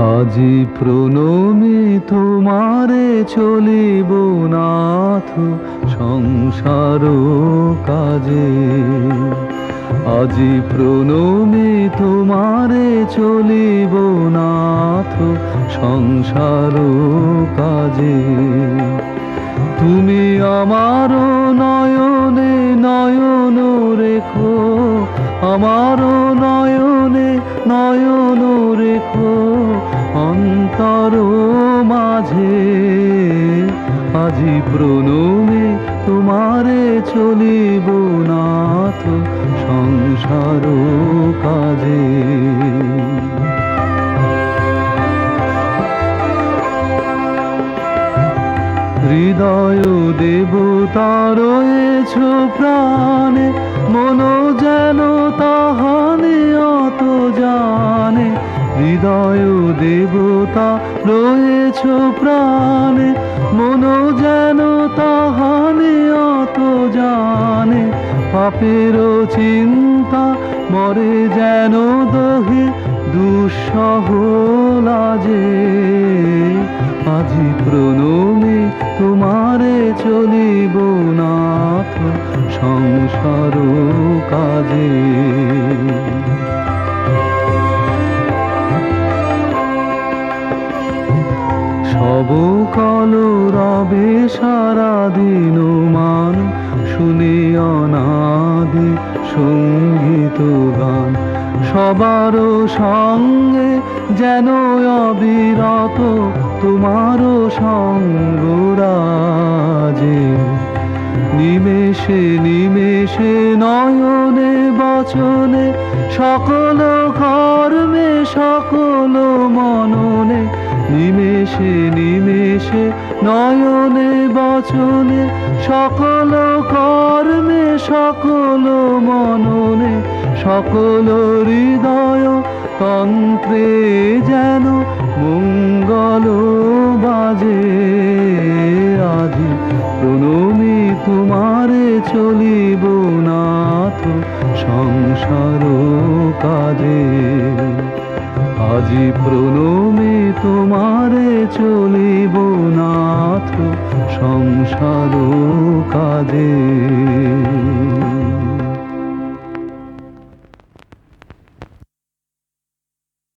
আজি প্রণমে তোমারে চলিব নাথ সংসার কাজে। আজি প্রণমে তোমারে চলিব নাথ সংসার কাজে। তুমি আমার নয়নে নয়ন রেখো আমার নয়নে নয়ন রেখো। অন্তর মাঝে আজি প্রণমে তোমারে চলিব নাথ সংসার কাজে। হৃদয় দেবতা রয়েছ প্রাণে মন যেন তাহানে অত জানে। হৃদয় দেবতা রয়েছ প্রাণে মন যেন তাহানে অত জানে। পাপের চিন্তা মরে যেন দহে, দুঃসহ লাজে। আজি প্রণমে তোমারে চলিব নাথ সংসার কাজে। সবার সঙ্গে যেন অবিরত তোমারও সঙ্গরাজে নিমেষে নিমেষে নয়নে বচনে সকল কর্মে সকল মননে। নিমেষে নিমেষে নয়নে বচনে সকল কর্মে সকল মননে। সকল হৃদয় তন্ত্রে যেন মঙ্গল বাজে। আজি প্রণমী তোমারে চলিব নাথ সংসার কাজে। আজি প্রণমে তোমারে চলিব নাথ